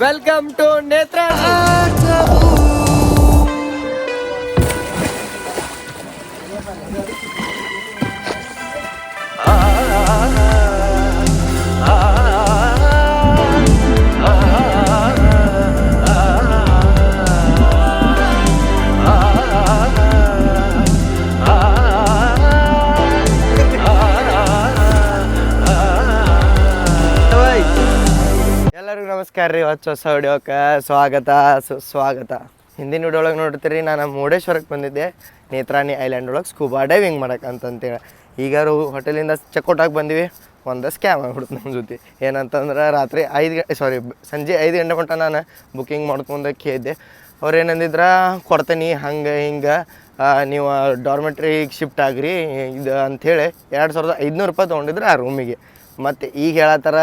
Welcome to नेत्र ನಮಸ್ಕಾರ ರೀ ಹೊಚ್ಚ ಹೊಸ ವಿಡಿಯೋಕ್ಕೆ ಸ್ವಾಗತ, ಸುಸ್ವಾಗತ. ಹಿಂದಿನ ವಿಡಿಯೋ ಒಳಗೆ ನೋಡ್ತೀರಿ ನಾನು ಮುರುಡೇಶ್ವರಕ್ಕೆ ಬಂದಿದ್ದೆ. ನೇತ್ರಾಣಿ ಐಲ್ಯಾಂಡ್ ಒಳಗೆ ಸ್ಕೂಬಾ ಡೈವಿಂಗ್ ಮಾಡಕ್ಕೆ ಅಂತಂತೇಳಿ. ಈಗಾರು ಹೋಟೆಲಿಂದ ಚೆಕ್ಔಟ್ ಆಗಿ ಬಂದಿವಿ. ಒಂದು ಸ್ಕ್ಯಾಮ್ ಆಗ್ಬಿಡ್ತು ನಮ್ಮ ಜೊತೆ. ಏನಂತಂದ್ರೆ ರಾತ್ರಿ ಐದು ಸಾರಿ ಸಂಜೆ ಐದು ಗಂಟೆ ಮಟ್ಟ ನಾನು ಬುಕ್ಕಿಂಗ್ ಮಾಡ್ಕೊಂಡು ಕೇಳಿದ್ದೆ ಅವ್ರು ಏನಂದಿದ್ರೆ, ಕೊಡ್ತೀನಿ, ಹಂಗೆ, ಹಿಂಗೆ ನೀವು ಡಾರ್ಮೆಟ್ರಿಗೆ ಶಿಫ್ಟ್ ಆಗ್ರಿ, ಇದು ಅಂಥೇಳಿ ಎರಡು ಸಾವಿರದ ಐದುನೂರು ರೂಪಾಯಿ ತೊಗೊಂಡಿದ್ರೆ ಆ ರೂಮಿಗೆ ಮತ್ತು ಈಗ ಹೇಳತ್ತಾರ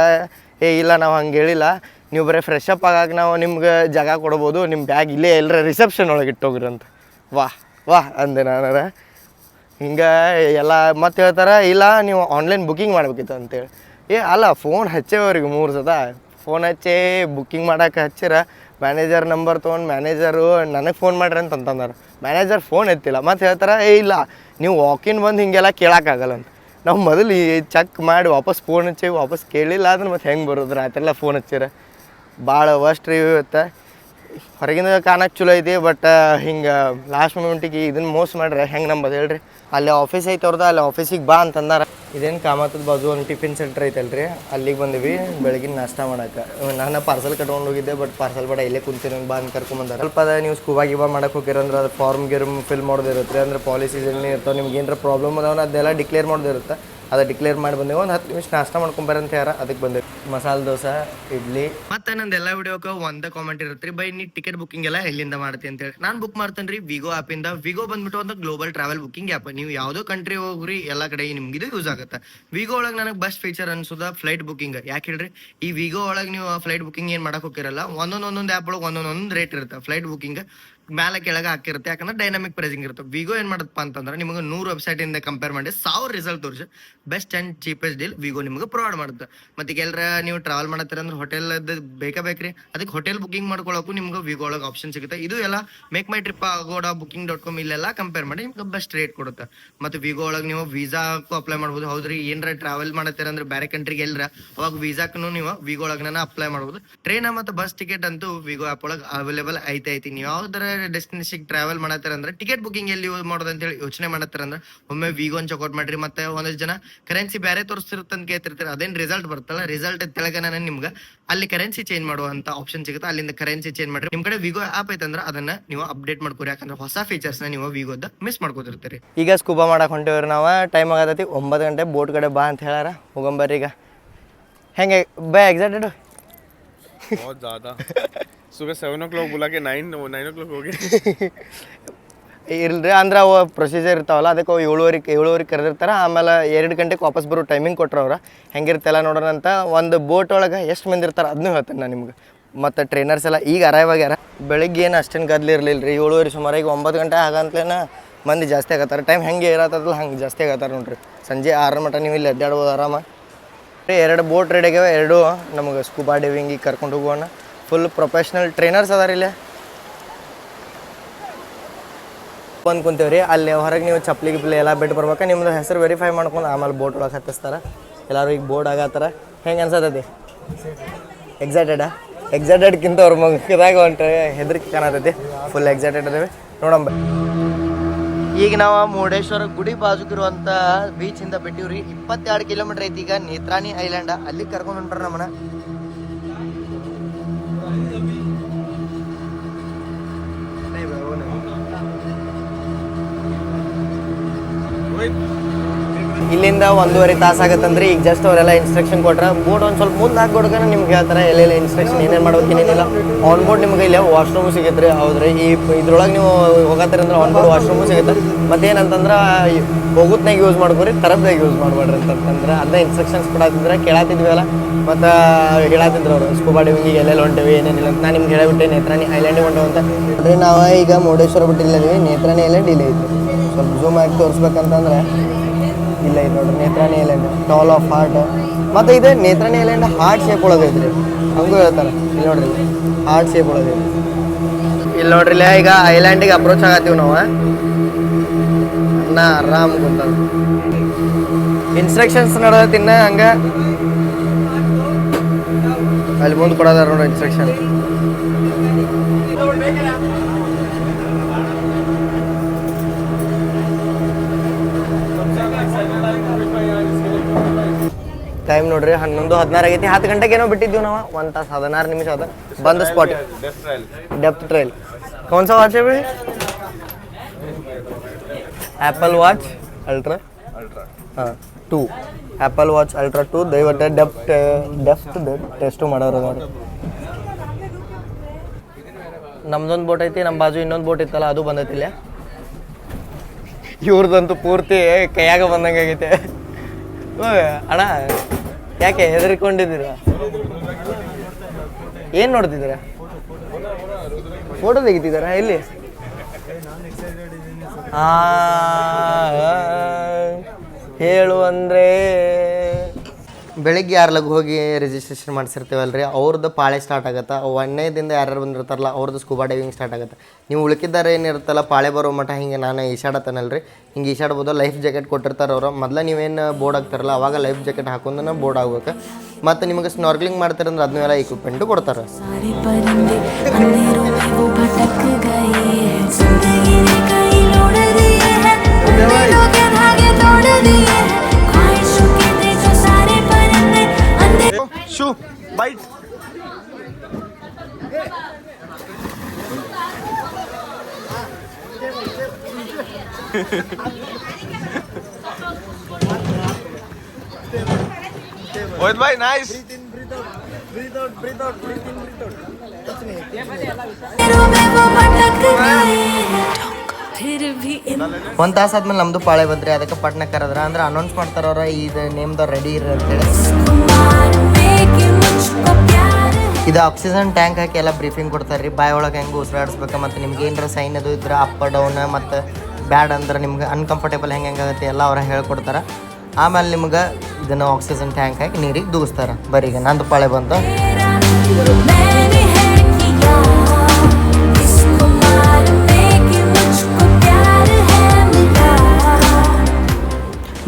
ಏ, ಇಲ್ಲ, ನಾವು ಹಂಗೆ ಹೇಳಿಲ್ಲ. ನೀವು ಬರೀ ಫ್ರೆಶ್ ಅಪ್ ಆಗಾಗ ನಾವು ನಿಮ್ಗೆ ಜಾಗ ಕೊಡ್ಬೋದು ನಿಮ್ಮ ಬ್ಯಾಗ್ ಇಲ್ಲೇ ಎಲ್ಲರ ರಿಸೆಪ್ಷನ್ ಒಳಗೆ ಇಟ್ಟೋಗ್ರಿ ಅಂತ. ವಾಹ್ ವಾಹ್ ಅಂದೆ ನಾನಾರ. ಹಿಂಗೆ ಎಲ್ಲ ಮತ್ತೆ ಹೇಳ್ತಾರೆ, ಇಲ್ಲ, ನೀವು ಆನ್ಲೈನ್ ಬುಕ್ಕಿಂಗ್ ಮಾಡ್ಬೇಕಿತ್ತು ಅಂತೇಳಿ ಏ, ಅಲ್ಲ ಫೋನ್ ಹಚ್ಚೇವ್ರಿಗೆ ಮೂರು ಸತ. ಫೋನ್ ಹಚ್ಚಿ ಬುಕ್ಕಿಂಗ್ ಮಾಡೋಕೆ ಹಚ್ಚಿರ ಮ್ಯಾನೇಜರ್ ನಂಬರ್ ತೊಗೊಂಡು ಮ್ಯಾನೇಜರು ನನಗೆ ಫೋನ್ ಮಾಡ್ರಿ ಅಂತ ಅಂತಂದಾರೆ. Manager phone ಎತ್ತಿಲ್ಲ. ಮತ್ತೆ ಹೇಳ್ತಾರೆ, ಏ, ಇಲ್ಲ, ನೀವು ವಾಕಿನ್ ಬಂದು ಹಿಂಗೆಲ್ಲ ಕೇಳೋಕ್ಕಾಗಲ್ಲ ಅಂತ. ನಾವು ಮೊದಲು ಚೆಕ್ ಮಾಡಿ ವಾಪಸ್ ಫೋನ್ ಹಚ್ಚಿ, ವಾಪಸ್ ಕೇಳಿಲ್ಲ ಅಂದ್ರೆ ಮತ್ತೆ ಹೆಂಗೆ ಬರೋದು? ರಾತ್ರೆಲ್ಲ ಫೋನ್ ಹಚ್ಚಿರ. ಭಾಳ ವರ್ಸ್ಟ್ ರಿವ್ಯೂ ಇರುತ್ತೆ. ಹೊರಗಿಂದ ಕಾಣಕ್ಕೆ ಚಲೋ ಐತಿ ಬಟ್ ಹಿಂಗೆ ಲಾಸ್ಟ್ ಮೂಮೆಂಟಿಗೆ ಇದನ್ನ ಮೋಸ ಮಾಡ್ರೆ ಹೆಂಗೆ ನಂಬೋದು ಹೇಳ್ರಿ? ಅಲ್ಲಿ ಆಫೀಸ್ ಐತೆ ಅವ್ರದ್ದು ಅಲ್ಲಿ ಆಫೀಸಿಗೆ ಬಾ ಅಂತಂದಾರ. ಇದೇನು ಕಾಮತ್ತದ ಬಾಜು ಒಂದು ಟಿಫಿನ್ ಸೆಂಟ್ರ್ ಐತಲ್ರಿ. ಅಲ್ಲಿಗೆ ಬಂದಿವಿ, ಬೆಳಗಿನ ನಾಷ್ಟ ಮಾಡಕ್ಕೆ ನಾನು ಪಾರ್ಸಲ್ ಕಟ್ಕೊಂಡು ಹೋಗಿದ್ದೆ ಬಟ್ ಪಾರ್ಸಲ್ ಬೇಡ, ಇಲ್ಲೇ ಕುಂತೀನಿ ಬಾ ಅಂತ ಕರ್ಕೊಂಬಂದಾರ. ಸ್ವಲ್ಪ ಅದ ನೀವು ಸ್ಕೂಬಾ ಗಿಬಾ ಮಾಡಕ್ಕೆ ಹೋಗಿರಂದ್ರೆ ಅದು ಫಾರ್ಮ್ ಗಿರ್ಮ್ ಫಿಲ್ ಮಾಡೋದಿರುತ್ತೆ ಅಂದ್ರೆ ಪಾಲಿಸೀಸ್ ಏನೇ ಇರ್ತಾವೆ, ನಿಮ್ಗೆ ಏನಾರ ಪ್ರಾಬ್ಲಮ್ ಅದಾವ ಅದೆಲ್ಲ ಡಿಕ್ಲೇರ್ ಮಾಡೋದಿರುತ್ತೆ. ಅದು ಡಿಕ್ಲೇರ್ ಮಾಡಿ ಬಂದೇವೆ. ಒಂದು ಹತ್ತು ನಿಮಿಷ ನಾಷ್ಟ ಮಾಡ್ಕೊಂಡ್ ಅಂತ ಯಾರ ಅದಕ್ಕೆ ಬಂದ ಮಸಾಲೆ ದೋಸೆ, ಇಡ್ಲಿ. ಮತ್ತೆ ನಂದು ಎಲ್ಲ ವಿಡಿಯೋಕ್ಕೆ ಒಂದೇ ಕಾಮೆಂಟ್ ಇರುತ್ತೆ ಬೈ, ನೀ ಟಿಕೆಟ್ ಬುಕ್ಕಿಂಗ್ ಎಲ್ಲ ಎಲ್ಲಿಂದ ಮಾಡ್ತೀನಿ ಅಂತ ಹೇಳಿ. ನಾನು ಬುಕ್ ಮಾಡ್ತೇನೆ ರೀ ವಿಗೋ ಆ್ಯಪಿಂದ ವಿಗೋ ಬಂದ್ಬಿಟ್ಟು ಒಂದು ಗ್ಲೋಬಲ್ ಟ್ರಾವೆಲ್ ಬುಕ್ಕಿಂಗ್ ಆ್ಯಪ್ ನೀವು ಯಾವುದೋ ಕಂಟ್ರಿ ಹೋಗ್ರಿ, ಎಲ್ಲ ಕಡೆ ನಿಮ್ಗೆ ಇದು ಯೂಸ್ ಆಗುತ್ತೆ. ವಿಗೋ ಒಳಗೆ ನನಗೆ ಬೆಸ್ಟ್ ಫೀಚರ್ ಅನ್ಸೋದ ಫ್ಲೈಟ್ ಬುಕ್ಕಿಂಗ್ ಯಾಕೆ ಹೇಳ್ರಿ? ಈ ವಿಗೋ ಒಳಗೆ ನೀವು ಫ್ಲೈಟ್ ಬುಕ್ಕಿಂಗ್ ಏನು ಮಾಡಕ್ಕೆ ಹೋಗಿರಲ್ಲ ಒಂದೊಂದು ಒಂದೊಂದು ಆ್ಯಪ್ ಒಳಗೆ ಒಂದೊಂದು ರೇಟ್ ಇರುತ್ತೆ ಫ್ಲೈಟ್ ಬುಕ್ಕಿಂಗ್ ಮೇಲೆ ಕೆಳಗೆ ಹಾಕಿರುತ್ತೆ. ಯಾಕಂದ್ರೆ ಡೈನಾಮಿಕ್ ಪ್ರೈಸಿಂಗ್ ಇರುತ್ತೆ. ವಿಗೋ ಏನು ಮಾಡುತ್ತಪ್ಪ ಅಂತಂದ್ರೆ ನಿಮಗೆ ನೂರು ವೆಬ್ಸೈಟ್ ಇಂದ ಕಂಪೇರ್ ಮಾಡಿ ಸಾವಿರ ರಿಸಲ್ಟ್ ತೋರಿಸಿ best and cheapest deal Wego ನಿಮಗೆ ಪ್ರೊವೈಡ್ ಮಾಡುತ್ತೆ. ಮತ್ತೆ ಎಲ್ಲರ ನೀವು ಟ್ರಾವೆಲ್ ಮಾಡತ್ತೀರ ಅಂದ್ರೆ ಹೋಟೆಲ್ ಬೇಕಾ ಬೇಕ್ರಿ. ಅದಕ್ಕೆ ಹೋಟೆಲ್ ಬುಕಿಂಗ್ ಮಾಡ್ಕೊಳ್ಳೋಕು ನಿಮ್ಗೆ ವಿಗೋ ಒಳಗೆ ಆಪ್ಷನ್ ಸಿಗುತ್ತೆ. ಇದು ಎಲ್ಲ make my trip Agoda booking dot com ಇಲ್ಲೆಲ್ಲ ಕಂಪೇರ್ ಮಾಡಿ ನಿಮ್ಗೆ ಬೆಸ್ಟ್ ರೇಟ್ ಕೊಡುತ್ತೆ. ಮತ್ತೆ ವಿಗೋ ಒಳಗೆ ನೀವು ವೀಸಾಕ್ಕೂ ಅಪ್ಲೈ ಮಾಡ್ಬೋದು. ಹೌದ್ರಿ, ಏನರ ಟ್ರಾವೆಲ್ ಮಾಡತ್ತೀರ ಅಂದ್ರೆ ಬೇರೆ ಕಂಟ್ರಿಗೆ ಎಲ್ಲರ ಅವಾಗ ವೀಸಾಕ್ಕೂ ನೀವು ವಿಗೋ ಒಳಗೆ ಅಪ್ಲೈ ಮಾಡ್ಬೋದು. ಟ್ರೈನ್ ಮತ್ತು ಬಸ್ ಟಿಕೆಟ್ ಅಂತೂ ವಿಗೋ ಆ್ಯಪ್ ಒಳಗೆ ಅವೈಲೇಬಲ್ ಐತೆ ಐತಿ ನೀವು ಯಾವ್ದಾರ ಬೇರೆ ಡೆಸ್ಟಿನೇಷನ್ ಟ್ರಾವೆಲ್ ಮಾಡತ್ತಾರ ಅಂದ್ರೆ ಟಿಕೆಟ್ ಬುಕಿಂಗ್ ಎಲ್ಲಿ ಮಾಡೋದು ಅಂತ ಹೇಳಿ ಯೋಚನೆ ಮಾಡತ್ತಾರ ಅಂದ್ರೆ ಒಮ್ಮೆ ವಿಗೋನ್ ಚೆಕ್ಔಟ್ ಮಾಡ್ರಿ ಮತ್ತೆ ಒಂದಷ್ಟು ಜನ ಕರೆನ್ಸಿ ಬೇರೆ ತೋರಿಸ್ತಿರುತ್ತೆ ಅಂತ ಕೇಳ್ತಿರ್ತಾರೆ. ಅದೇನು ರಿಸಲ್ಟ್ ಬರ್ತಲ್ಲ ರಿಸಲ್ಟ್ ತೆಳಗನ ನಿಮ್ಗೆ ಅಲ್ಲಿ ಕರೆನ್ಸಿ ಚೇಂಜ್ ಮಾಡುವಂತ ಆಪ್ಷನ್ ಸಿಗುತ್ತೆ. ಅಲ್ಲಿಂದ ಕರೆನ್ಸಿ ಚೇಂಜ್ ಮಾಡ್ರಿ. ನಿಮ್ ಕಡೆ ವಿಗೋ ಆಪ್ ಐತಂದ್ರೆ ಅದನ್ನ ನೀವು ಅಪ್ಡೇಟ್ ಮಾಡ್ಕೋರಿ. ಯಾಕಂದ್ರೆ ಹೊಸ ಫೀಚರ್ಸ್ನ ನೀವು ವಿಗೋದ ಮಿಸ್ ಮಾಡ್ಕೋತಿರ್ತೀರಿ. ಈಗ ಸ್ಕೂಬಾ ಮಾಡಕ್ ಹೊಂಟಿವ್ರಿ ನಾವು. ಟೈಮ್ ಆಗತೈತಿ ಒಂಬತ್ತು ಗಂಟೆ. ಬೋಟ್ ಕಡೆ ಬಾ ಅಂತ ಹೇಳಾರ ಹೋಗಂಬರ್ರಿ ಈಗ. ಹೆಂಗೆ ಬೈ ಎಕ್ಸೈಟೆಡ್ सुबह सेवन ओ क्लॉक बुला के नाइन नाइन ओ क्लॉक हो गए ಇಲ್ರಿ ಅಂದ್ರೆ ಅವು ಪ್ರೊಸೀಜರ್ ಇರ್ತಾವಲ್ಲ ಅದಕ್ಕೆ ಅವು ಏಳುವರೆ ಏಳುವರೆ ಕರೆದಿರ್ತಾರೆ ಆಮೇಲೆ ಎರಡು ಗಂಟೆಗೆ ವಾಪಸ್ ಬರೋ ಟೈಮಿಂಗ್ ಕೊಟ್ರು ಅವ್ರು ಹೆಂಗಿರ್ತೆಲ್ಲ ನೋಡೋಣ ಅಂತ ಒಂದು ಬೋಟ್ ಒಳಗೆ ಎಷ್ಟು ಮಂದಿ ಇರ್ತಾರೆ ಅದನ್ನೂ ಹೇಳ್ತೇನೆ ನಾನು ನಿಮ್ಗೆ ಮತ್ತು ಟ್ರೈನರ್ಸ್ ಎಲ್ಲ ಈಗ ಅರೈವ್ ಆಗ್ಯಾರ ಬೆಳಿಗ್ಗೆ ಏನು ಅಷ್ಟೇನು ಗದ್ಲು ಇರಲಿಲ್ಲ ರೀ ಏಳುವರೆ ಸುಮಾರು ಈಗ ಒಂಬತ್ತು ಗಂಟೆ ಆಗಂತಲೇನ ಮಂದಿ ಜಾಸ್ತಿ ಆಗತ್ತಾರೆ ಟೈಮ್ ಹೆಂಗೆ ಇರತ್ತದಲ್ಲ ಹಂಗೆ ಜಾಸ್ತಿ ಆಗತ್ತಾರೆ ನೋಡ್ರಿ ಸಂಜೆ ಆರರ ಮಟ್ಟ ನೀವು ಇಲ್ಲಿ ಅಡ್ಡಾಡ್ಬೋದು ಆರಾಮ ರೀ ಎರಡು ಬೋಟ್ ರೆಡಿ ಆಗ್ಯಾವ ಎರಡು ನಮಗೆ ಸ್ಕೂಬಾ ಡೈವಿಂಗಿಗೆ ಕರ್ಕೊಂಡು ಹೋಗೋಣ ಫುಲ್ ಪ್ರೊಫೆಷ್ನಲ್ ಟ್ರೈನರ್ಸ್ ಅದಾರ ಇಲ್ಲಿ. ಬಂದು ಕುಂತೇವ್ರಿ, ಅಲ್ಲಿ ಹೊರಗೆ ನೀವು ಚಪ್ಪಲಿ ಗಿಪ್ಲಿ ಎಲ್ಲ ಬಿಟ್ಟು ಬರ್ಬೇಕು ನಿಮ್ಮದು ಹೆಸರು ವೆರಿಫೈ ಮಾಡ್ಕೊಂಡು ಆಮೇಲೆ ಬೋಟ್ ಒಳಗೆ ಹತ್ತಿಸ್ತಾರೆ. ಎಲ್ಲರೂ ಈಗ ಬೋರ್ಡ್ ಆಗತ್ತಾರ ಹೆಂಗೆ ಅನ್ಸತ್ತೈತಿ ಎಕ್ಸೈಟೆಡಾ ಎಕ್ಸೈಟೆಡ್ಕಿಂತ ಅವ್ರ ಮುಖದಾಗ ಹೊಂಟ್ರೆ ಹೆದರಿಕೆ ಕಾಣತೈತಿ. Full excited ಅದೇವಿ. ನೋಡಂಬ ಈಗ ನಾವು ಮುರುಡೇಶ್ವರ ಗುಡಿ ಬಾಜುಕಿರುವಂಥ ಬೀಚಿಂದ ಬಿಟ್ಟಿವ್ರಿ. ಇಪ್ಪತ್ತೆರಡು ಕಿಲೋಮೀಟರ್ ಐತಿ ಈಗ ನೇತ್ರಾಣಿ ಐಲ್ಯಾಂಡ ಅಲ್ಲಿ ಕರ್ಕೊಂಡು ಹೊಂಟ್ರ ನಮ್ಮನ್ನ. Wait. ಇಲ್ಲಿಂದ ಒಂದೂವರೆ ತಾಸು ಆಗತ್ತಂದ್ರೆ ಈಗ ಜಸ್ಟ್ ಅವರೆಲ್ಲ ಇನ್ಸ್ಟ್ರಕ್ಷನ್ ಕೊಟ್ರ ಬೋರ್ಡ್ ಒಂದು ಸ್ವಲ್ಪ ಮುಂದೆ ಹಾಕೊಡ್ಕೊಂಡು ನಿಮ್ಗೆ ಹೇಳ್ತಾರೆ ಎಲ್ಲೆಲ್ಲ ಇನ್ಸ್ಟ್ರಕ್ಷನ್ ಏನೇನು ಮಾಡ್ಬೇಕು ಏನೇನಿಲ್ಲ. ಆನ್ ಬೋರ್ಡ್ ನಿಮ್ಗೆ ಇಲ್ಲಿ ವಾಶ್ರೂಮು ಸಿಗುತ್ತೆ ಹೌದ್ರಿ. ಈ ಇದ್ರೊಳಗೆ ನೀವು ಹೋಗತ್ತೀರ ಅಂದ್ರೆ ಆನ್ ಬೋರ್ಡ್ ವಾಶ್ರೂಮು ಸಿಗುತ್ತೆ. ಮತ್ತೇನಂತಂದ್ರೆ ಹೋಗುತ್ತನಾಗ ಯೂಸ್ ಮಾಡ್ಕೊರಿ ತರಬ್ದಾಗ ಯೂಸ್ ಮಾಡ್ಬೇಡ್ರಿ ಅಂತಂದ್ರೆ ಅದನ್ನ ಇನ್ಸ್ಟ್ರಕ್ಷನ್ಸ್ ಕೊಡತ್ತಿದ್ರೆ ಕೇಳತ್ತಿದ್ವಿ ಅಲ್ಲ ಮತ್ತು ಹೇಳತ್ತಿದ್ರು ಅವರು ಸ್ಕೂಬಾ ಡೈವಿಂಗಿಗೆ ಎಲ್ಲೆಲ್ಲ ಹೊಂಟೇವಿ, ಏನೇನಿಲ್ಲ ಅಂತ. ನಾನು ನಿಮ್ಗೆ ಹೇಳಿಬಿಟ್ಟೆ, ನೇತ್ರಾಣಿ ಐಲ್ಯಾಂಡಿಗೆ ಹೊಂಟೇವು ಅಂತ. ಅಂದರೆ ನಾವು ಈಗ ಮುರುಡೇಶ್ವರ ಬಿಟ್ಟಿಲ್ಲ ನೇತ್ರಾಣಿ ಎಲ್ಲ ಡಿಲೇ ಐತಿ. ಸ್ವಲ್ಪ ಜೂಮ್ ಆಗಿ ತೋರಿಸ್ಬೇಕಂತಂದ್ರೆ ಇಲ್ಲ, ಇದು ನೋಡಿ Netrani island tall of heart ಮತ್ತು ಇದು ನೇತ್ರಾಣಿ ಐಲ್ಯಾಂಡ್ ಹಾರ್ಟ್ ಶೇಪ್ ಒಳಗೆ ಹಂಗೂ ಹೇಳ್ತಾರೆ. ಇಲ್ಲಿ ನೋಡ್ರಿ ಹಾರ್ಟ್ ಶೇಪ್ ಒಳಗೆ ಇಲ್ಲಿ ನೋಡ್ರಿ ಇಲ್ಲ ಈಗ ಐಲ್ಯಾಂಡಿಗೆ ಅಪ್ರೋಚ್ ಆಗತ್ತೀವಿ ನಾವು. ಅನ್ನ ಆರಾಮ್ ಕುಂತ ಇನ್ಸ್ಟ್ರಕ್ಷನ್ಸ್ ನಡೆದೈತಿ ತಿನ್ನ ಹಂಗೆ. ಅಲ್ಲಿ ಮುಂದೆ ಕೊಡೋದಾರ ನೋಡಿ ಇನ್ಸ್ಟ್ರಕ್ಷನ್ ಟೈಮ್ ನೋಡ್ರಿ, ಹನ್ನೊಂದು, ಹದಿನಾರು ಆಗೈತಿ. ಹತ್ತು ಗಂಟೆಗೆ ಏನೋ ಬಿಟ್ಟಿದ್ವಿ ನಾವು. ಒಂದು ತಾಸ, ಹದಿನಾರು ನಿಮಿಷ ಅದ ಬಂದ ಸ್ಪಾಟ್ ಡೆಪ್ತ್ ಟ್ರೈಲ್ ಕೌನ್ಸ watch B Apple watch ultra ultra ಹಾಂ two Apple watch ultra two ದಯವಿಟ್ಟು ಡೆಪ್ತ್ ಡೆಪ್ತ್ ಟೆಸ್ಟು ಮಾಡೋರು ನೋಡಿ ನಮ್ದೊಂದು ಬೋಟ್ ಐತಿ ನಮ್ಮ ಬಾಜು ಇನ್ನೊಂದು ಬೋಟ್ ಇತ್ತಲ್ಲ, ಅದು ಬಂದೈತಿಲ್ಲ ಇವ್ರದಂತೂ ಪೂರ್ತಿ ಕೈಯಾಗ ಬಂದಂಗೆ ಆಗೈತೆ. ಅಣ್ಣ ಯಾಕೆ ಹೆದರ್ಕೊಂಡಿದ್ದೀರ? ಏನು ನೋಡ್ತಿದ್ದೀರಾ? ಫೋಟೋ ತೆಗಿತಿದ್ದಾರಾ ಎಲ್ಲಿ ಹೇಳು ಅಂದರೆ ಬೆಳಿಗ್ಗೆ ಯಾರು ಲಗು ಹೋಗಿ ರಿಜಿಸ್ಟ್ರೇಷನ್ ಮಾಡಿಸಿರ್ತೀವಲ್ಲ ರೀ ಅವ್ರದ್ದು ಪಾಳೆ ಸ್ಟಾರ್ಟ್ ಆಗುತ್ತೆ? ಒಂದನೇದಿಂದ ಯಾರು ಯಾರ್ಯಾರು ಬಂದಿರ್ತಾರಲ್ಲ ಅವ್ರದ್ದು ಸ್ಕೂಬಾ ಡೈವಿಂಗ್ ಸ್ಟಾರ್ಟ್ ಆಗುತ್ತೆ. ನೀವು ಉಳಿಕಿದ್ದಾರೆ ಏನಿರುತ್ತಲ್ಲ, ಪಾಳೆ ಬರೋ ಮಠ ಹಿಂಗೆ ನಾನು ಈಸಾಡತ್ತನಲ್ಲ ರೀ ಹಿಂಗೆ ಈಶಾಡ್ಬೋದು ಲೈಫ್ ಜಾಕೆಟ್ ಕೊಟ್ಟಿರ್ತಾರೆ ಅವರು. ಮೊದಲ ನೀವೇನು ಬೋರ್ಡ್ ಆಗ್ತಾರಲ್ಲ ಅವಾಗ ಲೈಫ್ ಜಾಕೆಟ್ ಹಾಕೊಂಡು ನಾವು ಬೋರ್ಡ್ ಆಗ್ಬೇಕು. ಮತ್ತು ನಿಮಗೆ ಸ್ನಾರ್ಕ್ಲಿಂಗ್ ಮಾಡ್ತಾರಂದ್ರೆ ಅದನ್ನೆಲ್ಲ ಇಕ್ವಿಪ್ಮೆಂಟು ಕೊಡ್ತಾರೆ. ಶೂ ಬೈಟ್ मोहित भाई नाइस अंधेरों में वो भटक गए हैं फिर भी इन ಒಂದು ತಾಸು ಆದ್ಮೇಲೆ ನಮ್ಮದು ಪಾಳೆ ಬಂದ್ರಿ ಅದಕ್ಕೆ ಪಟ್ನ ಕರೆದ್ರ ಅಂದ್ರೆ ಅನೌನ್ಸ್ ಮಾಡ್ತಾರ ಅವ್ರ ಇದು ನೇಮ್ದ ರೆಡಿ ಇರ್ರಿ ಅಂತೇಳಿ ಇದು ಆಕ್ಸಿಜನ್ ಟ್ಯಾಂಕ್ ಹಾಕಿ ಎಲ್ಲ ಬ್ರೀಫಿಂಗ್ ಕೊಡ್ತಾರೆ ರೀ ಬಾಯಿ ಒಳಗೆ ಹೆಂಗೆ ಉಸಿರಾಡಿಸ್ಬೇಕು ಮತ್ತು ನಿಮ್ಗೆ ಏನಾರ ಸೈನ್ ಅದು ಇದ್ರೆ ಅಪ್ ಡೌನ್ ಮತ್ತು ಬ್ಯಾಡ್ ಅಂದ್ರೆ ನಿಮ್ಗೆ ಅನ್ಕಂಫರ್ಟೇಬಲ್ ಹೆಂಗೆ ಹೆಂಗೆ ಆಗುತ್ತೆ ಎಲ್ಲ ಅವ್ರ ಹೇಳ್ಕೊಡ್ತಾರೆ. ಆಮೇಲೆ ನಿಮ್ಗೆ ಇದನ್ನು ಆಕ್ಸಿಜನ್ ಟ್ಯಾಂಕ್ ಹಾಕಿ ನೀರಿಗೆ ದೂಸ್ತಾರೆ. ಬರೀಗ ನಂದು ಪಾಳೆ ಬಂತು.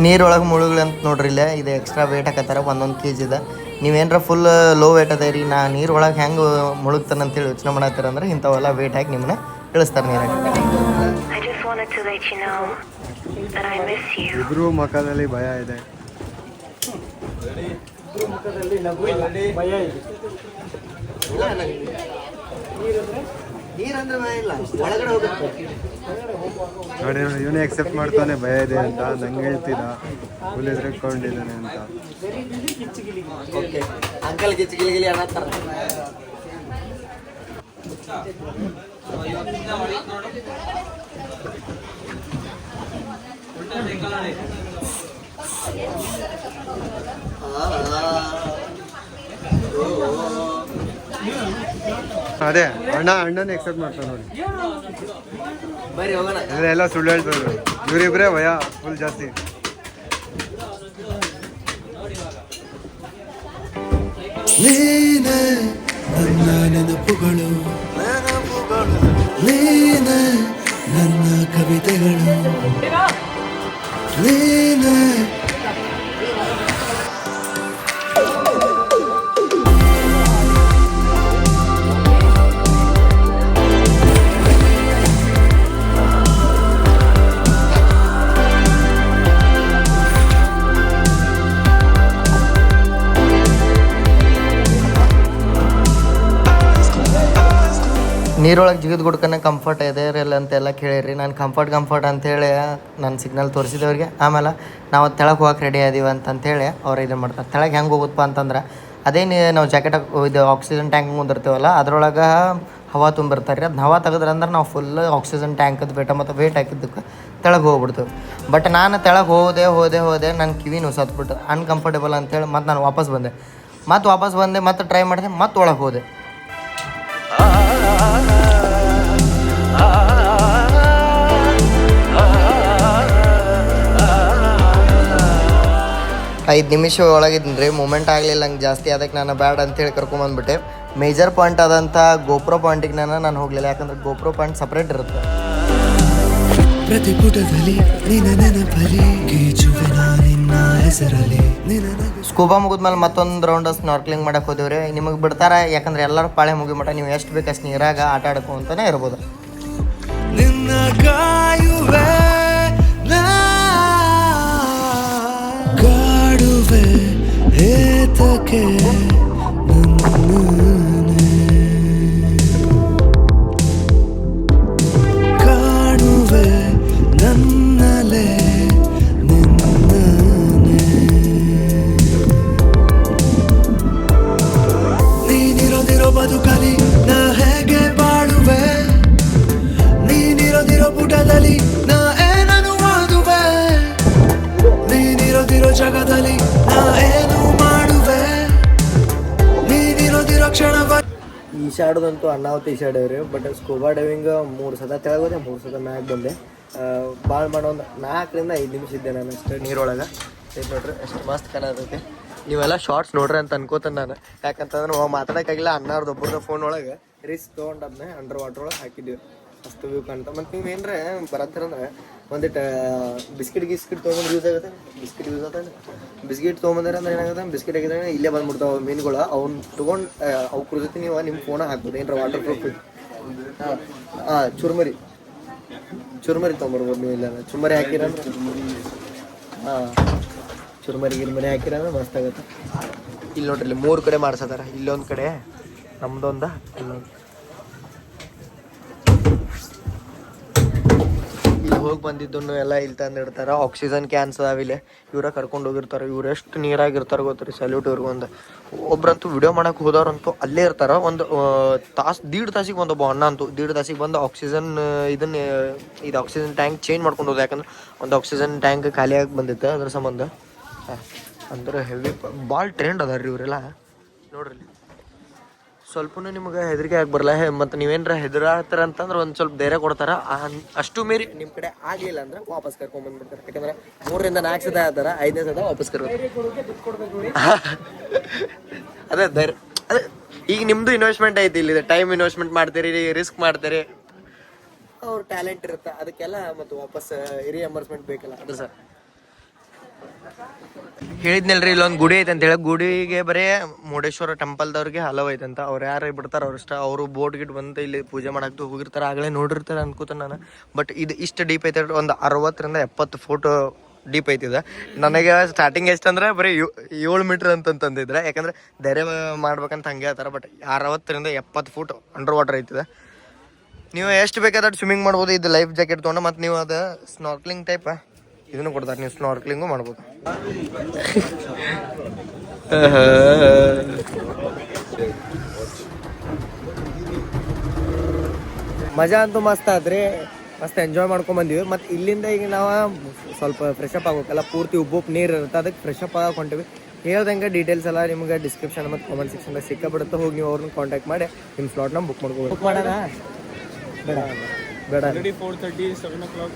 ನೀರೊಳಗೆ ಮುಳುಗಳಂತ ನೋಡ್ರಿ ಇಲ್ಲೇ, ಇದು ಎಕ್ಸ್ಟ್ರಾ ವೇಟ್ ಹಾಕತ್ತಾರ, ಒಂದೊಂದು ಕೆ ಜಿದ ನೀವೇನರ ಫುಲ್ ಲೋ ವೇಟ್ ಅದ ರೀ ನಾ ನೀರೊಳಗೆ ಹೆಂಗೆ ಮುಳುಗ್ತಾನೆ ಅಂತೇಳಿ ಯೋಚನೆ ಮಾಡತ್ತೀರ ಅಂದ್ರೆ ಇಂಥವೆಲ್ಲ ವೇಟ್ ಹಾಕಿ ನಿಮ್ಮನ್ನ ಇಳಿಸ್ತಾರೆ ನೀರಾಗ ಇಬ್ಬರು ಮಕ್ಕಳಲ್ಲಿ ಭಯ. ಇಬ್ರು ಭಯ ಇದೆ. ನೀರಂದ್ರೆ ಇಲ್ಲ ಒಳಗಡೆ ಹೋಗುತ್ತೆ ನೋಡಿ ನೋಡಿ ಇವನೇ ಎಕ್ಸೆಪ್ಟ್ ಮಾಡ್ತಾನೆ ಭಯ ಇದೆ ಅಂತ ನಂಗೆ ಹೇಳ್ತೀರಾ ಹುಲಿ ಎದುರ್ಕೊಂಡಿದ್ದಾನೆ ಅಂತ. ಓಕೆ ಅಂಕಲ್ ಗಿಚ್ಚಿ ಅನ್ನತ್ತಾರ ಆ. ಅದೇ ಅಣ್ಣ ಅಣ್ಣನ ಎಕ್ಸೆಪ್ಟ್ ಮಾಡ್ತಾನೆ ನೋಡಿ ಬರ್ರಿ ಹೋಗೋಣ ಇದೆಲ್ಲ ಸುಳ್ಳು ಹೇಳ್ತಾರೆ ಇವರಿಬ್ರೇ ಭಯ ಫುಲ್ ಜಾಸ್ತಿ ನೀನೆ ನನ್ನ ನೆನಪುಗಳು ನೀನೆ ನನ್ನ ಕವಿತೆಗಳು ನೀನೆ ನೀರೊಳಗೆ ಜಿಗಿದ್ ಗುಡ್ಕನ ಕಂಫರ್ಟ್ ಇದೆ ಇರಲ್ಲ ಅಂತೆಲ್ಲ ಕೇಳಿರಿ ನಾನು ಕಂಫರ್ಟ್ ಕಂಫರ್ಟ್ ಅಂತೇಳಿ ನಾನು ಸಿಗ್ನಲ್ ತೋರಿಸಿದವ್ರಿಗೆ. ಆಮೇಲೆ ನಾವು ತೆಳಗೆ ಹೋಗಕ್ಕೆ ರೆಡಿ ಆದೀವಿ ಅಂತಂತೇಳಿ ಅವ್ರು ಇದನ್ನು ಮಾಡ್ತಾರೆ. ತೆಳಗೆ ಹೆಂಗೆ ಹೋಗುತ್ತಪ್ಪ ಅಂತಂದ್ರೆ ಅದೇನು ನಾವು ಜಾಕೆಟ್ ಇದು ಆಕ್ಸಿಜನ್ ಟ್ಯಾಂಕ್ ಮುಂದಿರ್ತೀವಲ್ಲ ಅದರೊಳಗೆ ಹವಾ ತುಂಬಿರ್ತಾರೆ ರೀ ಅದನ್ನ ಹವಾ ತೆಗೆದ್ರೆ ಅಂದ್ರೆ ನಾವು ಫುಲ್ ಆಕ್ಸಿಜನ್ ಟ್ಯಾಂಕದ ಬೇಟ ಮತ್ತು ವೇಟ್ ಹಾಕಿದ್ದಕ್ಕೆ ತೆಳಗೆ ಹೋಗ್ಬಿಡ್ತೀವಿ. ಬಟ್ ನಾನು ತೆಳಗೆ ಹೋದೆ ಹೋದೆ ಹೋದೆ ನನ್ನ ಕಿವಿ ಸತ್ಬಿಟ್ಟು ಅನ್ಕಂಫರ್ಟೇಬಲ್ ಅಂತೇಳಿ ಮತ್ತು ನಾನು ವಾಪಸ್ ಬಂದೆ. ಮತ್ತು ವಾಪಸ್ ಬಂದೆ ಮತ್ತು ಟ್ರೈ ಮಾಡಿದೆ ಮತ್ತೆ ಒಳಗೆ ಹೋದೆ. ಐದು ನಿಮಿಷ ಒಳಗಿದ್ದೀನಿ ರೀ ಮೂಮೆಂಟ್ ಆಗಲಿಲ್ಲ ಹಂಗೆ ಜಾಸ್ತಿ ಅದಕ್ಕೆ ನಾನು ಬ್ಯಾಡ್ ಅಂತೇಳಿ ಕರ್ಕೊಂಬಂದ್ಬಿಟ್ಟೆ. ಮೇಜರ್ ಪಾಯಿಂಟ್ ಆದಂಥ ಗೋಪ್ರೋ ಪಾಯಿಂಟಿಗೆ ನಾನು ನಾನು ಹೋಗಲಿಲ್ಲ, ಯಾಕಂದ್ರೆ ಗೋಪ್ರೋ ಪಾಯಿಂಟ್ ಸಪ್ರೇಟ್ ಇರುತ್ತೆ. ಪ್ರತಿ ಪುಟದಲ್ಲಿ ನೆನಪಲಿ ಮುಗಿದ ನಿನ್ನ ನಿನ್ನ ಸ್ಕೂಬಾ ಮುಗಿದ್ಮೇಲೆ ಮತ್ತೊಂದು ರೌಂಡ್ ಸ್ನಾರ್ಕ್ಲಿಂಗ್ ಮಾಡಕ್ಕೆ ಹೋದಿವ್ರಿ. ನಿಮಗೆ ಬಿಡ್ತಾರೆ? ಯಾಕಂದ್ರೆ ಎಲ್ಲರೂ ಪಾಳೆ ಮುಗಿ ಮಟ್ಟ ನೀವು ಎಷ್ಟು ಬೇಕು ಅಷ್ಟು ನೀರಾಗ ಆಟ ಆಡ್ಕೊಂತಾನೆ ಇರ್ಬೋದು. ನಿನ್ನ ಕಾಡುವೆ ಏತಕ್ಕೆ ನನ್ನನ್ನೇ ಬದುಕಲಿ, ನಾ ಹೇಗೆ ಬಾಳುವೆ? ನೀನಿರೋದಿರೋ ಪುಟದಲ್ಲಿ ನಾ ಏನನು ಮಾಡುವೆ? ನೀನಿರೋದಿರೋ ಜಗದಲ್ಲಿ ನಾ ಏನು ಮಾಡುವೆ? ನೀನಿರೋದಿರೋ ಕ್ಷಣವ ಈಶಾಡೋದಂತೂ ಅನ್ನಾವತಿ ಈಶಾಡೇವ್ರಿ ಬಟ್ ಸ್ಕೂಬಾ ಡೈವಿಂಗ್ ಮೂರು ಸಲ ತೆಳಗೋದೆ, ಮೂರು ಸಲ ಮ್ಯಾಗ ಬಂದೆ. ಭಾಳ ಮಾಡೋ ಒಂದು ನಾಲ್ಕರಿಂದ ಐದು ನಿಮಿಷ ಇದ್ದೆ ನಾನು ಅಷ್ಟೇ ನೀರೊಳಗೆ. ನೋಡ್ರಿ ಎಷ್ಟು ಮಸ್ತ್ ಕಾಣತೈತಿ ನೀವೆಲ್ಲ ಶಾರ್ಟ್ಸ್ ನೋಡ್ರಿ ಅಂತ ಅನ್ಕೋತೇನೆ ನಾನು. ಯಾಕಂತಂದ್ರೆ ನಾವು ಮಾತಾಡೋಕ್ಕಾಗಿಲ್ಲ, ಅಣ್ಣಾರ್ದು ಒಬ್ಬರದ ಫೋನ್ ಒಳಗೆ ರಿಸ್ಕ್ ತೊಗೊಂಡದ್ನೆ ಅಂಡರ್ ವಾಟರ್ ಒಳಗೆ ಹಾಕಿದ್ದೀವಿ. ಅಷ್ಟು ವ್ಯೂ ಕಾಣ್ತಾ ಮತ್ತು ನೀವು ಏನ್ರೆ ಬರತ್ತೀರಂದ್ರೆ ಒಂದಿಟ್ಟು ಬಿಸ್ಕಿಟ್ ಗಿಸ್ಕಿಟ್ ತೊಗೊಂಡು ಯೂಸ್ ಆಗುತ್ತೆ. ಬಿಸ್ಕಿಟ್ ಯೂಸ್ ಆಗುತ್ತೆ ಬಿಸ್ಕಿಟ್ ತೊಗೊಂಬಂದ್ರೆ ಅಂದ್ರೆ ಏನಾಗುತ್ತೆ? ಬಿಸ್ಕಿಟ್ ಆಗಿದ್ರೆ ಇಲ್ಲೇ ಬಂದ್ಬಿಡ್ತಾವೆ ಮೀನುಗಳು. ಅವ್ನ ತೊಗೊಂಡು ಅವು ಕುಡಿದೈತಿ ನೀವು ನಿಮ್ಮ ಫೋನಾಗ ಹಾಕ್ಬೋದು. ಏನರ ವಾಟರ್ ಪ್ರೂಫ್ ಹಾಂ ಹಾಂ ಚುರುಮರಿ. ಚುರುಮರಿ ತೊಗೊಂಬರ್ಬೋದು ನೀವು ಇಲ್ಲ ಚುರುಮರಿ ಹಾಕಿರ ಹಾಂ ಚುರುಮರಿ ಗಿರ್ಮರಿ ಹಾಕಿರಂದ್ರೆ ಮಸ್ತ್ ಆಗುತ್ತೆ. ಇಲ್ಲಿ ನೋಡ್ರಿ, ಇಲ್ಲಿ ಮೂರು ಕಡೆ ಮಾಡ್ಸದಾರ. ಇಲ್ಲೊಂದು ಕಡೆ, ನಮ್ದೊಂದ ಇಲ್ಲೊಂದು ಇಲ್ಲಿ ಹೋಗಿ ಬಂದಿದ್ದನ್ನು ಎಲ್ಲ ಇಲ್ಲಿ ತಂದಿಡ್ತಾರ ಆಕ್ಸಿಜನ್ ಕ್ಯಾನ್ಸ್ ಅದಾವಿಲ್ಲಿ ಇವರ ಕರ್ಕೊಂಡು ಹೋಗಿರ್ತಾರೆ. ಇವ್ರು ಎಷ್ಟು ನೀರಾಗಿರ್ತಾರೆ ಗೊತ್ತ್ರಿ ಸಲ್ಯೂಟ್ ಇವ್ರಿಗೆ ಒಂದು. ಒಬ್ರಂತೂ ವಿಡಿಯೋ ಮಾಡಕ್ಕೆ ಹೋದವ್ರಂತೂ ಅಲ್ಲೇ ಇರ್ತಾರ. ಒಂದು ತಾಸು, ದೀಡ್ ತಾಸಿಗೆ ಒಂದು ಅಣ್ಣ ಅಂತೂ, ದೀಡ್ ತಾಸಿಗೆ ಬಂದು ಆಕ್ಸಿಜನ್ ಇದನ್ನ, ಇದು ಆಕ್ಸಿಜನ್ ಟ್ಯಾಂಕ್ ಚೇಂಜ್ ಮಾಡ್ಕೊಂಡು ಹೋದ. ಯಾಕಂದ್ರೆ ಒಂದು ಆಕ್ಸಿಜನ್ ಟ್ಯಾಂಕ್ ಖಾಲಿಯಾಗಿ ಬಂದಿತ್ತು. ಅದ್ರ ಸಂಬಂಧ. ಅಂದ್ರೆ ಹೆವಿ ಭಾಳ ಟ್ರೆಂಡ್ ಅದ ರೀ ಇವರೆಲ್ಲ. ನೋಡ್ರಿ. ಸ್ವಲ್ಪ ನಿಮ್ಗೆ ಹೆದರಿಕೆ ಆಗಿ ಬರಲ್ಲ ಮತ್ತು ನೀವೇನ್ರ ಹೆದರಾತಾರ ಅಂತಂದ್ರೆ ಒಂದು ಸ್ವಲ್ಪ ಧೈರ್ಯ ಕೊಡ್ತಾರ. ಅಷ್ಟು ಮೀರಿ ನಿಮ್ಮ ಕಡೆ ಆಗಲಿಲ್ಲ ಅಂದ್ರೆ ವಾಪಸ್ ಕರ್ಕೊಂಡ್ ಬಂದ್ಬಿಡ್ತಾರೆ. ಯಾಕಂದ್ರೆ ಮೂರರಿಂದ ನಾಲ್ಕು ಸದ ಆದಾರ ಐದನೇ ಸದ ವಾಪಸ್ ಕರ್ಕೊಂಡು ಅದೇ ಧೈರ್ಯ. ಅದೇ, ಈಗ ನಿಮ್ದು ಇನ್ವೆಸ್ಟ್ಮೆಂಟ್ ಐತಿ ಇಲ್ಲಿ ಟೈಮ್ ಇನ್ವೆಸ್ಟ್ಮೆಂಟ್ ಮಾಡ್ತೀರಿ ರಿಸ್ಕ್ ಮಾಡ್ತೀರಿ. ಅವ್ರ ಟ್ಯಾಲೆಂಟ್ ಇರುತ್ತೆ. ಅದಕ್ಕೆಲ್ಲ ಮತ್ತು ವಾಪಸ್ ರಿಎಂಬರ್ಸ್ಮೆಂಟ್ ಬೇಕಲ್ಲ. ಅದು ಸರ್. ಹೇಳಿದ್ನಲ್ರಿ, ಇಲ್ಲೊಂದು ಗುಡಿ ಐತೆ ಅಂತ ಹೇಳಿ ಗುಡಿಗೆ ಬರೀ ಮುರುಡೇಶ್ವರ ಟೆಂಪಲ್ದವ್ರಿಗೆ ಹಲವು ಐತೆ ಅಂತ. ಅವ್ರು ಯಾರು ಬಿಡ್ತಾರ ಅವ್ರ ಇಷ್ಟ. ಅವರು ಬೋಟ್ ಗಿಟ್ ಬಂದು ಇಲ್ಲಿ ಪೂಜೆ ಮಾಡಕ್ಕೆ ಹೋಗಿರ್ತಾರೆ. ಆಗಲೇ ನೋಡಿರ್ತಾರೆ ಅನ್ಕೋತ ನಾನು. ಬಟ್ ಇದು ಇಷ್ಟು ಡೀಪ್ ಐತೆ ಒಂದು ಅರವತ್ತರಿಂದ ಎಪ್ಪತ್ತು ಫೋಟೋ ಡೀಪ್ ಐತಿದೆ ನನಗೆ ಸ್ಟಾರ್ಟಿಂಗ್ ಎಷ್ಟಂದ್ರೆ ಬರೀ ಏಳು ಮೀಟ್ರ್ ಅಂತಂತಂದಿದ್ರೆ ಯಾಕಂದ್ರೆ ಧೈರ್ಯ ಮಾಡ್ಬೇಕಂತ ಹಂಗೆ ಹೇಳ್ತಾರೆ. ಬಟ್ ಅರವತ್ತರಿಂದ ಎಪ್ಪತ್ತು ಫೂಟ್ ಅಂಡರ್ ವಾಟರ್ ಐತಿದೆ ನೀವು ಎಷ್ಟು ಬೇಕಾದ್ರೆ ಸ್ವಿಮ್ಮಿಂಗ್ ಮಾಡ್ಬೋದು. ಇದು ಲೈಫ್ ಜಾಕೆಟ್ ತೊಗೊಂಡು ಮತ್ತು ನೀವು ಅದು ಸ್ನಾರ್ಕ್ಲಿಂಗ್ ಟೈಪ್ ಇದನ್ನು ಕೊಡ್ತಾರೆ. ನೀವು ಸ್ನಾರ್ಕ್ಲಿಂಗು ಮಾಡ್ಬೋದು. ಮಜಾ ಅಂತೂ ಮಸ್ತ್ ಆದ್ರಿ ಮಸ್ತ್ ಎಂಜಾಯ್ ಮಾಡ್ಕೊಂಡ್ ಬಂದಿವಿ. ಮತ್ತು ಇಲ್ಲಿಂದ ಈಗ ನಾವು ಸ್ವಲ್ಪ ಫ್ರೆಶ್ ಅಪ್ ಆಗ್ಬೇಕಲ್ಲ ಪೂರ್ತಿ ಉಪ್ಪು ನೀರು ಇರುತ್ತೆ. ಅದಕ್ಕೆ ಫ್ರೆಶ್ ಅಪ್ ಆಗಕ್ಕೆ ಹೊಂಟಿವಿ. ಹೇಳ್ದಂಗೆ ಡೀಟೇಲ್ಸ್ ಎಲ್ಲ ನಿಮ್ಗೆ ಡಿಸ್ಕ್ರಿಪ್ಷನ್ ಮತ್ತು ಕಾಮೆಂಟ್ ಸೆಕ್ಷನ್ದಾಗ ಸಿಕ್ಕಾಬಿಡುತ್ತೆ. ಹೋಗಿ ನೀವು ಅವ್ರನ್ನ ಕಾಂಟ್ಯಾಕ್ಟ್ ಮಾಡಿ ನಿಮ್ಮ ಸ್ಲಾಟ್ನ ಬುಕ್ ಮಾಡ್ಕೋಬೇಕು ಬುಕ್ ಮಾಡೋಣ ಬೇಡ. ಬೇಡ. Four thirty seven o'clock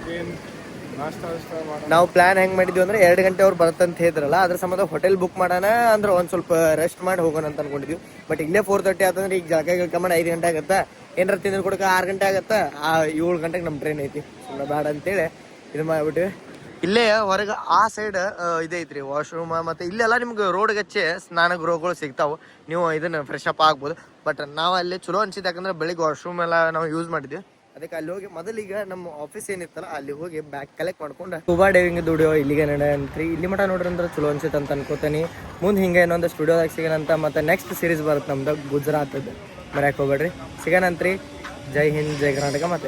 ನಾವು ಪ್ಲಾನ್ ಹೆಂಗ್ ಮಾಡಿದ್ವಿ ಅಂದ್ರೆ ಎರಡು ಗಂಟೆ ಅವ್ರು ಬರುತ್ತಂತ ಹೇಳಿದ್ರಲ್ಲ, ಅದ್ರ ಸಂಬಂಧ ಹೋಟೆಲ್ ಬುಕ್ ಮಾಡೋಣ ಅಂದ್ರೆ ಒಂದ್ ಸ್ವಲ್ಪ ರೆಸ್ಟ್ ಮಾಡಿ ಹೋಗೋಣ ಅಂತ ಅನ್ಕೊಂಡಿದ್ವಿ. ಬಟ್ ಇಲ್ಲೇ ಫೋರ್ ತರ್ಟಿ ಆತಂದ್ರೆ ಈಗ ಜಾಗ ಮಾಡಿ ಐದು ಗಂಟೆ ಆಗತ್ತ? ಏನಾರ ತಿಂದ್ರೆ ಕೊಡಕ ಆರು ಗಂಟೆ ಆಗತ್ತ? ಆ ಏಳು ಗಂಟೆಗೆ ನಮ್ಮ ಟ್ರೈನ್ ಐತಿ. ಸುಮ್ಮನೆ ಬೇಡ ಅಂತೇಳಿ ಇದು ಮಾಡ್ಬಿಟ್ಟು ಇಲ್ಲೇ ಹೊರಗೆ ಆ ಸೈಡ್ ಇದೈತ್ರಿ ವಾಶ್ರೂಮ್ ಮತ್ತೆ ಇಲ್ಲೆಲ್ಲ ನಿಮ್ಗೆ ರೋಡ್ ಗಚ್ಚೆ ಸ್ನಾನ ಗೃಹಗಳು ಸಿಗ್ತಾವೆ. ನೀವು ಇದನ್ನ ಫ್ರೆಶ್ ಅಪ್ ಆಗ್ಬೋದು. ಬಟ್ ನಾವು ಅಲ್ಲಿ ಚಲೋ ಅನ್ಸಿದ್ದು ಯಾಕಂದ್ರೆ ಬೆಳಿಗ್ಗೆ ವಾಶ್ರೂಮ್ ಎಲ್ಲ ನಾವು ಯೂಸ್ ಮಾಡಿದ್ವಿ. ಅದಕ್ಕೆ ಅಲ್ಲಿ ಹೋಗಿ ಮೊದಲಿಗೆ ನಮ್ಮ ಆಫೀಸ್ ಏನಿತ್ತಲ್ಲ, ಅಲ್ಲಿ ಹೋಗಿ ಬ್ಯಾಗ್ ಕಲೆಕ್ಟ್ ಮಾಡ್ಕೊಂಡು ಸ್ಕೂಬಾ ಡೈವಿಂಗ್ ದುಡಿಯೋ ಇಲ್ಲಿಗೆ ನಡೆಯಂತ್ರಿ ಇಲ್ಲಿ ಮಟ ನೋಡ್ರಿ ಅಂದ್ರೆ ಚಲೋ ಅನ್ಸುತ್ತೆ ಅಂತ ಅನ್ಕೋತೀನಿ. ಮುಂದೆ ಹಿಂಗೆ ಇನ್ನೊಂದು ಸ್ಟುಡಿಯೋದಾಗ ಸಿಗೋಣಂತ, ಮತ್ತೆ ನೆಕ್ಸ್ಟ್ ಸೀರೀಸ್ ಬರುತ್ತೆ ನಮ್ದು ಗುಜರಾತ್ ಮರ್ಯಾಕೆ ಹೋಗ್ಬೇಡ್ರಿ. ಸಿಗೋಣಂತ್ರಿ. ಜೈ ಹಿಂದ್, ಜೈ ಕರ್ನಾಟಕ ಮತ್ತೆ.